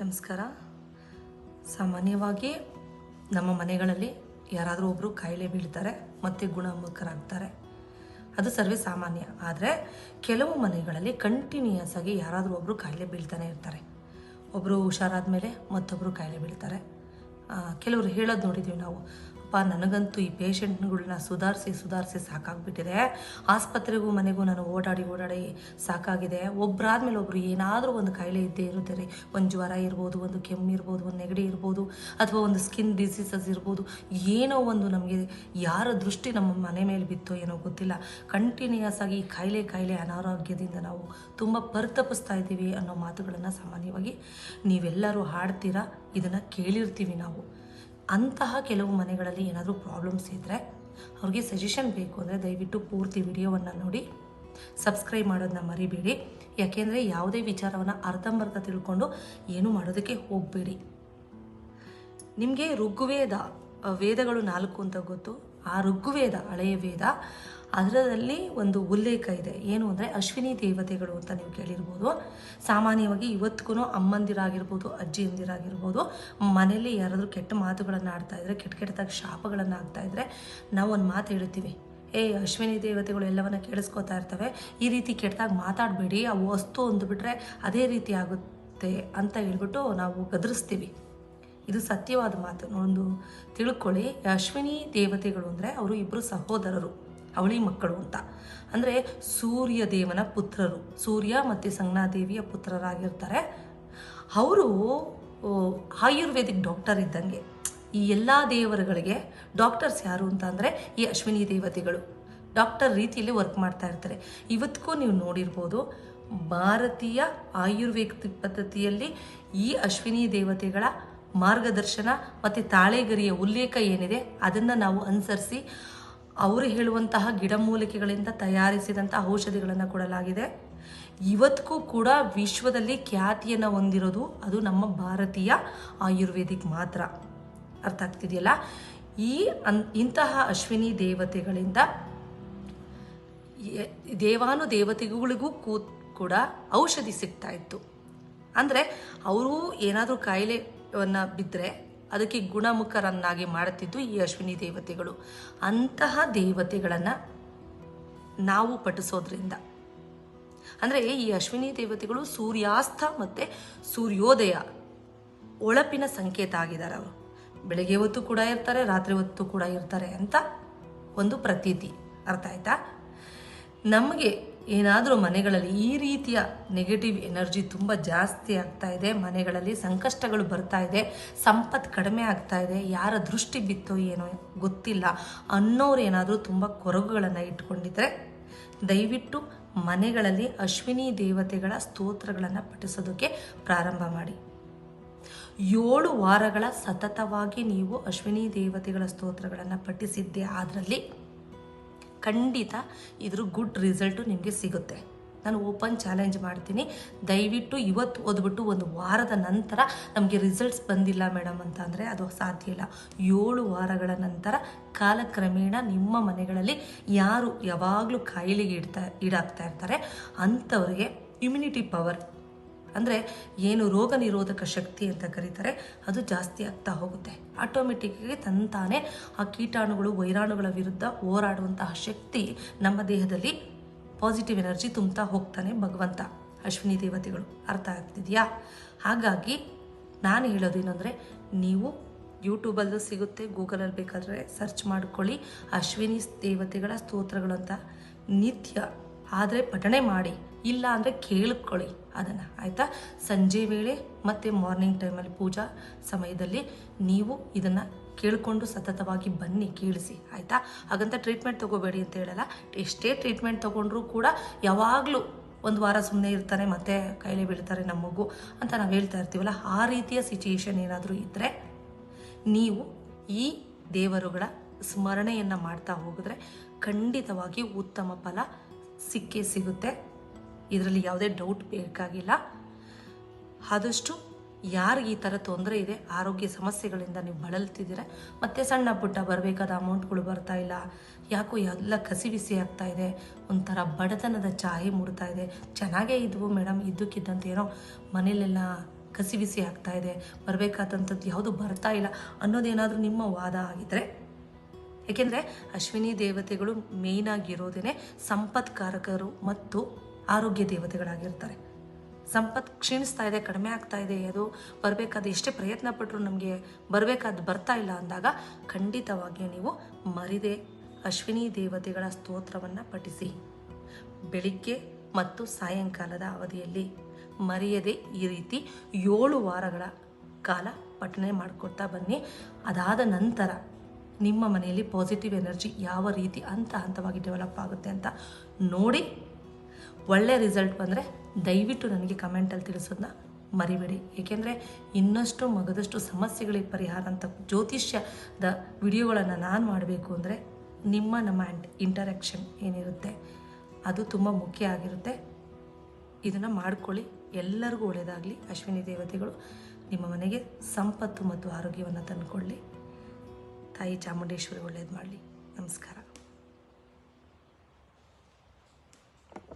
ನಮಸ್ಕಾರ. ಸಾಮಾನ್ಯವಾಗಿ ನಮ್ಮ ಮನೆಗಳಲ್ಲಿ ಯಾರಾದರೂ ಒಬ್ಬರು ಕಾಯಿಲೆ ಬೀಳ್ತಾರೆ, ಮತ್ತು ಗುಣಮುಖರಾಗ್ತಾರೆ. ಅದು ಸರ್ವೇ ಸಾಮಾನ್ಯ. ಆದರೆ ಕೆಲವು ಮನೆಗಳಲ್ಲಿ ಕಂಟಿನ್ಯೂಯಸ್ ಆಗಿ ಯಾರಾದರೂ ಒಬ್ಬರು ಕಾಯಿಲೆ ಬೀಳ್ತಾನೆ ಇರ್ತಾರೆ. ಒಬ್ಬರು ಹುಷಾರಾದ ಮೇಲೆ ಮತ್ತೊಬ್ಬರು ಕಾಯಿಲೆ ಬೀಳ್ತಾರೆ ಕೆಲವರು ಹೇಳೋದು ನೋಡಿದ್ದೀವಿ ನಾವು. ಅಪ್ಪ, ನನಗಂತೂ ಈ ಪೇಷಂಟ್ಗಳನ್ನ ಸುಧಾರಿಸಿ ಸುಧಾರಿಸಿ ಸಾಕಾಗ್ಬಿಟ್ಟಿದೆ. ಆಸ್ಪತ್ರೆಗೂ ಮನೆಗೂ ನಾನು ಓಡಾಡಿ ಓಡಾಡಿ ಸಾಕಾಗಿದೆ. ಒಬ್ಬರಾದ್ಮೇಲೆ ಒಬ್ಬರು ಏನಾದರೂ ಒಂದು ಕಾಯಿಲೆ ಇದ್ದೇ ಇರುತ್ತೆ ರೀ ಒಂದು ಜ್ವರ ಇರ್ಬೋದು, ಒಂದು ಕೆಮ್ಮು ಇರ್ಬೋದು, ಒಂದು ನೆಗಡಿ ಇರ್ಬೋದು, ಅಥವಾ ಒಂದು ಸ್ಕಿನ್ ಡಿಸೀಸಸ್ ಇರ್ಬೋದು, ಏನೋ ಒಂದು ನಮಗೆ ಯಾರ ದೃಷ್ಟಿ ನಮ್ಮ ಮನೆ ಮೇಲೆ ಬಿತ್ತೋ ಏನೋ ಗೊತ್ತಿಲ್ಲ. ಕಂಟಿನ್ಯೂಯಸ್ ಆಗಿ ಈ ಕಾಯಿಲೆ ಕಾಯಿಲೆ ಅನಾರೋಗ್ಯದಿಂದ ನಾವು ತುಂಬ ಪರಿತಪಿಸ್ತಾ ಇದ್ದೀವಿ ಅನ್ನೋ ಮಾತುಗಳನ್ನು ಸಾಮಾನ್ಯವಾಗಿ ನೀವೆಲ್ಲರೂ ಹಾಡ್ತೀರಾ? ಇದನ್ನು ಕೇಳಿರ್ತೀವಿ ನಾವು. ಅಂತಹ ಕೆಲವು ಮನೆಗಳಲ್ಲಿ ಏನಾದರೂ ಪ್ರಾಬ್ಲಮ್ಸ್ ಇದ್ದರೆ ಅವ್ರಿಗೆ ಸಜೆಷನ್ ಬೇಕು ಅಂದರೆ ದಯವಿಟ್ಟು ಪೂರ್ತಿ ವಿಡಿಯೋವನ್ನು ನೋಡಿ. ಸಬ್ಸ್ಕ್ರೈಬ್ ಮಾಡೋದನ್ನ ಮರಿಬೇಡಿ. ಯಾಕೆಂದರೆ ಯಾವುದೇ ವಿಚಾರವನ್ನು ಅರ್ಧಂಬರ್ಧ ತಿಳ್ಕೊಂಡು ಏನು ಮಾಡೋದಕ್ಕೆ ಹೋಗಬೇಡಿ. ನಿಮಗೆ ಋಗ್ವೇದ ವೇದಗಳು ನಾಲ್ಕು ಅಂತ ಗೊತ್ತು. ಆ ಋಗ್ವೇದ, ಹಳೆಯ ವೇದ ಅದರಲ್ಲಿ ಒಂದು ಉಲ್ಲೇಖ ಇದೆ. ಏನು ಅಂದರೆ ಅಶ್ವಿನಿ ದೇವತೆಗಳು ಅಂತ ನೀವು ಕೇಳಿರ್ಬೋದು. ಸಾಮಾನ್ಯವಾಗಿ ಇವತ್ತಿಗೂ ಅಮ್ಮಂದಿರಾಗಿರ್ಬೋದು, ಅಜ್ಜಿಯಂದಿರಾಗಿರ್ಬೋದು, ಮನೆಯಲ್ಲಿ ಯಾರಾದರೂ ಕೆಟ್ಟ ಮಾತುಗಳನ್ನು ಆಡ್ತಾ ಇದ್ರೆ, ಕೆಟ್ಟ ಕೆಟ್ಟದಾಗಿ ಶಾಪಗಳನ್ನು ಆಗ್ತಾ ಇದ್ರೆ ನಾವು ಒಂದು ಮಾತು ಹೇಳ್ತೀವಿ. ಏ ಅಶ್ವಿನಿ ದೇವತೆಗಳು ಎಲ್ಲವನ್ನ ಕೇಳಿಸ್ಕೊತಾ ಇರ್ತವೆ. ಈ ರೀತಿ ಕೆಟ್ಟದಾಗ ಮಾತಾಡಬೇಡಿ. ಆ ವಸ್ತು ಅಂದುಬಿಟ್ರೆ ಅದೇ ರೀತಿ ಆಗುತ್ತೆ ಅಂತ ಹೇಳ್ಬಿಟ್ಟು ನಾವು ಗದರಿಸ್ತೀವಿ. ಇದು ಸತ್ಯವಾದ ಮಾತು. ಒಂದು ತಿಳ್ಕೊಳ್ಳಿ. ಅಶ್ವಿನಿ ದೇವತೆಗಳು ಅಂದರೆ ಅವರು ಇಬ್ಬರು ಸಹೋದರರು. ಅವಳಿ ಮಕ್ಕಳು ಅಂತ. ಅಂದರೆ ಸೂರ್ಯ ದೇವನ ಪುತ್ರರು, ಸೂರ್ಯ ಮತ್ತು ಸಂಜ್ಞಾದೇವಿಯ ಪುತ್ರರಾಗಿರ್ತಾರೆ. ಅವರು ಆಯುರ್ವೇದಿಕ್ ಡಾಕ್ಟರ್ ಇದ್ದಂಗೆ. ಈ ಎಲ್ಲ ದೇವರುಗಳಿಗೆ ಡಾಕ್ಟರ್ಸ್ ಯಾರು ಅಂತ ಅಂದರೆ ಈ ಅಶ್ವಿನಿ ದೇವತೆಗಳು. ಡಾಕ್ಟರ್ ರೀತಿಯಲ್ಲಿ ವರ್ಕ್ ಮಾಡ್ತಾ ಇರ್ತಾರೆ. ಇವತ್ತಿಗೂ ನೀವು ನೋಡಿರ್ಬೋದು, ಭಾರತೀಯ ಆಯುರ್ವೇದಿಕ್ ಪದ್ಧತಿಯಲ್ಲಿ ಈ ಅಶ್ವಿನಿ ದೇವತೆಗಳ ಮಾರ್ಗದರ್ಶನ ಮತ್ತು ತಾಳೆಗರಿಯ ಉಲ್ಲೇಖ ಏನಿದೆ, ಅದನ್ನು ನಾವು ಅನುಸರಿಸಿ ಅವರು ಹೇಳುವಂತಹ ಗಿಡಮೂಲಿಕೆಗಳಿಂದ ತಯಾರಿಸಿದಂಥ ಔಷಧಿಗಳನ್ನು ಕೊಡಲಾಗಿದೆ. ಇವತ್ತಿಗೂ ಕೂಡ ವಿಶ್ವದಲ್ಲಿ ಖ್ಯಾತಿಯನ್ನು ಹೊಂದಿರೋದು ಅದು ನಮ್ಮ ಭಾರತೀಯ ಆಯುರ್ವೇದಿಕ್ ಮಾತ್ರ. ಅರ್ಥ ಆಗ್ತಿದೆಯಲ್ಲ? ಈ ಅನ್, ಇಂತಹ ಅಶ್ವಿನಿ ದೇವತೆಗಳಿಂದ ದೇವಾನು ದೇವತೆಗಳಿಗೂ ಕೂ ಕೂಡ ಔಷಧಿ ಸಿಗ್ತಾ ಇತ್ತು. ಅಂದರೆ ಅವರು ಏನಾದರೂ ಕಾಯಿಲೆಯನ್ನು ಬಿದ್ದರೆ ಅದಕ್ಕೆ ಗುಣಮುಖರನ್ನಾಗಿ ಮಾಡುತ್ತಿದ್ದು ಈ ಅಶ್ವಿನಿ ದೇವತೆಗಳು. ಅಂತಹ ದೇವತೆಗಳನ್ನು ನಾವು ಪಠಿಸೋದ್ರಿಂದ. ಅಂದರೆ ಈ ಅಶ್ವಿನಿ ದೇವತೆಗಳು ಸೂರ್ಯಾಸ್ತ ಮತ್ತು ಸೂರ್ಯೋದಯ ಒಳಪಿನ ಸಂಕೇತ ಆಗಿದ್ದಾರೆ ಅವರು. ಬೆಳಗ್ಗೆ ಹೊತ್ತು ಕೂಡ ಇರ್ತಾರೆ, ರಾತ್ರಿ ಹೊತ್ತು ಕೂಡ ಇರ್ತಾರೆ ಅಂತ ಒಂದು ಪ್ರತೀತಿ. ಅರ್ಥ ಆಯ್ತಾ? ನಮಗೆ ಏನಾದರೂ ಮನೆಗಳಲ್ಲಿ ಈ ರೀತಿಯ ನೆಗೆಟಿವ್ ಎನರ್ಜಿ ತುಂಬ ಜಾಸ್ತಿ ಆಗ್ತಾ ಇದೆ. ಮನೆಗಳಲ್ಲಿ ಸಂಕಷ್ಟಗಳು ಬರ್ತಾ ಇದೆ. ಸಂಪತ್ತು ಕಡಿಮೆ ಆಗ್ತಾ ಇದೆ. ಯಾರ ದೃಷ್ಟಿ ಬಿತ್ತೋ ಏನೋ ಗೊತ್ತಿಲ್ಲ ಅನ್ನೋರು ಏನಾದರೂ ತುಂಬ ಕೊರಗುಗಳನ್ನು ಇಟ್ಕೊಂಡಿದ್ರೆ ದಯವಿಟ್ಟು ಮನೆಗಳಲ್ಲಿ ಅಶ್ವಿನಿ ದೇವತೆಗಳ ಸ್ತೋತ್ರಗಳನ್ನು ಪಠಿಸೋದಕ್ಕೆ ಪ್ರಾರಂಭ ಮಾಡಿ. ಏಳು ವಾರಗಳ ಸತತವಾಗಿ ನೀವು ಅಶ್ವಿನಿ ದೇವತೆಗಳ ಸ್ತೋತ್ರಗಳನ್ನು ಪಠಿಸಿದ್ದೆ ಅದರಲ್ಲಿ ಖಂಡಿತ ಇದ್ರ ಗುಡ್ ರಿಸಲ್ಟು ನಿಮಗೆ ಸಿಗುತ್ತೆ. ನಾನು ಓಪನ್ ಚಾಲೆಂಜ್ ಮಾಡ್ತೀನಿ. ದಯವಿಟ್ಟು ಇವತ್ತು ಓದ್ಬಿಟ್ಟು ಒಂದು ವಾರದ ನಂತರ ನಮಗೆ ರಿಸಲ್ಟ್ಸ್ ಬಂದಿಲ್ಲ ಮೇಡಮ್ ಅಂತ ಅಂದರೆ ಅದು ಸಾಧ್ಯ ಇಲ್ಲ. ಏಳು ವಾರಗಳ ನಂತರ ಕಾಲಕ್ರಮೇಣ ನಿಮ್ಮ ಮನೆಗಳಲ್ಲಿ ಯಾರು ಯಾವಾಗಲೂ ಕಾಯಿಲೆಗೆ ಇಡ್ತಾ ಈಡಾಗ್ತಾ ಇರ್ತಾರೆ. ಅಂಥವ್ರಿಗೆ ಇಮ್ಯುನಿಟಿ ಪವರ್ ಅಂದರೆ ಏನು ರೋಗ ನಿರೋಧಕ ಶಕ್ತಿ ಅಂತ ಕರೀತಾರೆ, ಅದು ಜಾಸ್ತಿ ಆಗ್ತಾ ಹೋಗುತ್ತೆ. ಆಟೋಮೆಟಿಕ್ಗೆ ತಂತಾನೆ ಆ ಕೀಟಾಣುಗಳು, ವೈರಾಣುಗಳ ವಿರುದ್ಧ ಹೋರಾಡುವಂತಹ ಶಕ್ತಿ ನಮ್ಮ ದೇಹದಲ್ಲಿ ಪಾಸಿಟಿವ್ ಎನರ್ಜಿ ತುಂಬ್ತಾ ಹೋಗ್ತಾನೆ ಭಗವಂತ. ಅಶ್ವಿನಿ ದೇವತೆಗಳು, ಅರ್ಥ ಆಗ್ತಿದೆಯಾ? ಹಾಗಾಗಿ ನಾನು ಹೇಳೋದೇನು ಅಂದರೆ ನೀವು ಯೂಟ್ಯೂಬಲ್ಲೂ ಸಿಗುತ್ತೆ ಗೂಗಲಲ್ಲಿ ಬೇಕಾದರೆ ಸರ್ಚ್ ಮಾಡ್ಕೊಳ್ಳಿ, ಅಶ್ವಿನಿ ದೇವತೆಗಳ ಸ್ತೋತ್ರಗಳು ಅಂತ ನಿತ್ಯ ಆದರೆ ಪಠಣೆ ಮಾಡಿ. ಇಲ್ಲ ಅಂದರೆ ಕೇಳ್ಕೊಳ್ಳಿ ಅದನ್ನು, ಆಯಿತಾ? ಸಂಜೆ ವೇಳೆ ಮತ್ತು ಮಾರ್ನಿಂಗ್ ಟೈಮಲ್ಲಿ ಪೂಜಾ ಸಮಯದಲ್ಲಿ ನೀವು ಇದನ್ನು ಕೇಳಿಕೊಂಡು ಸತತವಾಗಿ ಬನ್ನಿ, ಕೇಳಿಸಿ, ಆಯಿತಾ? ಹಾಗಂತ ಟ್ರೀಟ್ಮೆಂಟ್ ತೊಗೋಬೇಡಿ ಅಂತ ಹೇಳಲ್ಲ. ಎಷ್ಟೇ ಟ್ರೀಟ್ಮೆಂಟ್ ತೊಗೊಂಡ್ರೂ ಕೂಡ ಯಾವಾಗಲೂ ಒಂದು ವಾರ ಸುಮ್ಮನೆ ಇರ್ತಾರೆ, ಮತ್ತೆ ಕಾಯಿಲೆ ಬೀಳ್ತಾರೆ ನಮ್ಮ ಮಗು ಅಂತ ನಾವು ಹೇಳ್ತಾ ಇರ್ತೀವಲ್ಲ. ಆ ರೀತಿಯ ಸಿಚುಯೇಷನ್ ಏನಾದರೂ ಇದ್ದರೆ ನೀವು ಈ ದೇವರುಗಳ ಸ್ಮರಣೆಯನ್ನು ಮಾಡ್ತಾ ಹೋಗಿದ್ರೆ ಖಂಡಿತವಾಗಿ ಉತ್ತಮ ಫಲ ಸಿಕ್ಕೇ ಸಿಗುತ್ತೆ. ಇದರಲ್ಲಿ ಯಾವುದೇ ಡೌಟ್ ಬೇಕಾಗಿಲ್ಲ. ಆದಷ್ಟು ಯಾರಿಗೆ ಈ ಥರ ತೊಂದರೆ ಇದೆ, ಆರೋಗ್ಯ ಸಮಸ್ಯೆಗಳಿಂದ ನೀವು ಬಳಲ್ತಿದ್ದೀರ, ಮತ್ತು ಸಣ್ಣ ಪುಟ್ಟ ಬರಬೇಕಾದ ಅಮೌಂಟ್ಗಳು ಬರ್ತಾ ಇಲ್ಲ, ಯಾಕೋ ಎಲ್ಲ ಕಸಿವಿಸಿ ಆಗ್ತಾ ಇದೆ, ಒಂಥರ ಬಡತನದ ಛಾಯೆ ಮೂಡ್ತಾ ಇದೆ. ಚೆನ್ನಾಗೇ ಇದ್ವು ಮೇಡಮ್, ಇದ್ದಕ್ಕಿದ್ದಂತೆ ಏನೋ ಮನೇಲೆಲ್ಲ ಕಸಿವಿಸಿ ಆಗ್ತಾ ಇದೆ, ಬರಬೇಕಾದಂಥದ್ದು ಯಾವುದು ಬರ್ತಾ ಇಲ್ಲ ಅನ್ನೋದೇನಾದರೂ ನಿಮ್ಮ ವಾದ ಆಗಿದ್ದರೆ ಏಕೆಂದರೆ ಅಶ್ವಿನಿ ದೇವತೆಗಳು ಮೇಯ್ನಾಗಿರೋದೇ ಸಂಪತ್ಕಾರಕರು ಮತ್ತು ಆರೋಗ್ಯ ದೇವತೆಗಳಾಗಿರ್ತಾರೆ. ಸಂಪತ್ ಕ್ಷೀಣಿಸ್ತಾ ಇದೆ, ಕಡಿಮೆ ಆಗ್ತಾ ಇದೆ, ಅದು ಬರಬೇಕಾದ ಎಷ್ಟೇ ಪ್ರಯತ್ನ ಪಟ್ಟರು ನಮಗೆ ಬರಬೇಕಾದ ಬರ್ತಾ ಇಲ್ಲ ಅಂದಾಗ ಖಂಡಿತವಾಗಿಯೂ ನೀವು ಮರಿದೆ ಅಶ್ವಿನಿ ದೇವತೆಗಳ ಸ್ತೋತ್ರವನ್ನು ಪಠಿಸಿ. ಬೆಳಿಗ್ಗೆ ಮತ್ತು ಸಾಯಂಕಾಲದ ಅವಧಿಯಲ್ಲಿ ಮರೆಯದೆ ಈ ರೀತಿ ಏಳು ವಾರಗಳ ಕಾಲ ಪಠನೆ ಮಾಡಿಕೊಡ್ತಾ ಬನ್ನಿ. ಅದಾದ ನಂತರ ನಿಮ್ಮ ಮನೆಯಲ್ಲಿ ಪಾಸಿಟಿವ್ ಎನರ್ಜಿ ಯಾವ ರೀತಿ ಹಂತ ಹಂತವಾಗಿ ಡೆವಲಪ್ ಆಗುತ್ತೆ ಅಂತ ನೋಡಿ. ಒಳ್ಳೆ ರಿಸಲ್ಟ್ ಬಂದರೆ ದಯವಿಟ್ಟು ನನಗೆ ಕಮೆಂಟಲ್ಲಿ ತಿಳಿಸೋದನ್ನ ಮರಿಬೇಡಿ. ಏಕೆಂದರೆ ಇನ್ನಷ್ಟು ಮಗದಷ್ಟು ಸಮಸ್ಯೆಗಳಿಗೆ ಪರಿಹಾರ ಅಂತ ಜ್ಯೋತಿಷ್ಯದ ವಿಡಿಯೋಗಳನ್ನು ನಾನು ಮಾಡಬೇಕು ಅಂದರೆ ನಿಮ್ಮ, ನಮ್ಮ ಇಂಟರಾಕ್ಷನ್ ಏನಿರುತ್ತೆ, ಅದು ತುಂಬ ಮುಖ್ಯ ಆಗಿರುತ್ತೆ. ಇದನ್ನು ಮಾಡಿಕೊಳ್ಳಿ. ಎಲ್ಲರಿಗೂ ಒಳ್ಳೆಯದಾಗಲಿ ಅಶ್ವಿನಿ ದೇವತೆಗಳು, ನಿಮ್ಮ ಮನೆಗೆ ಸಂಪತ್ತು ಮತ್ತು ಆರೋಗ್ಯವನ್ನು ತಂದುಕೊಳ್ಳಿ. ತಾಯಿ ಚಾಮುಂಡೇಶ್ವರಿ ಒಳ್ಳೇದು ಮಾಡಲಿ. ನಮಸ್ಕಾರ.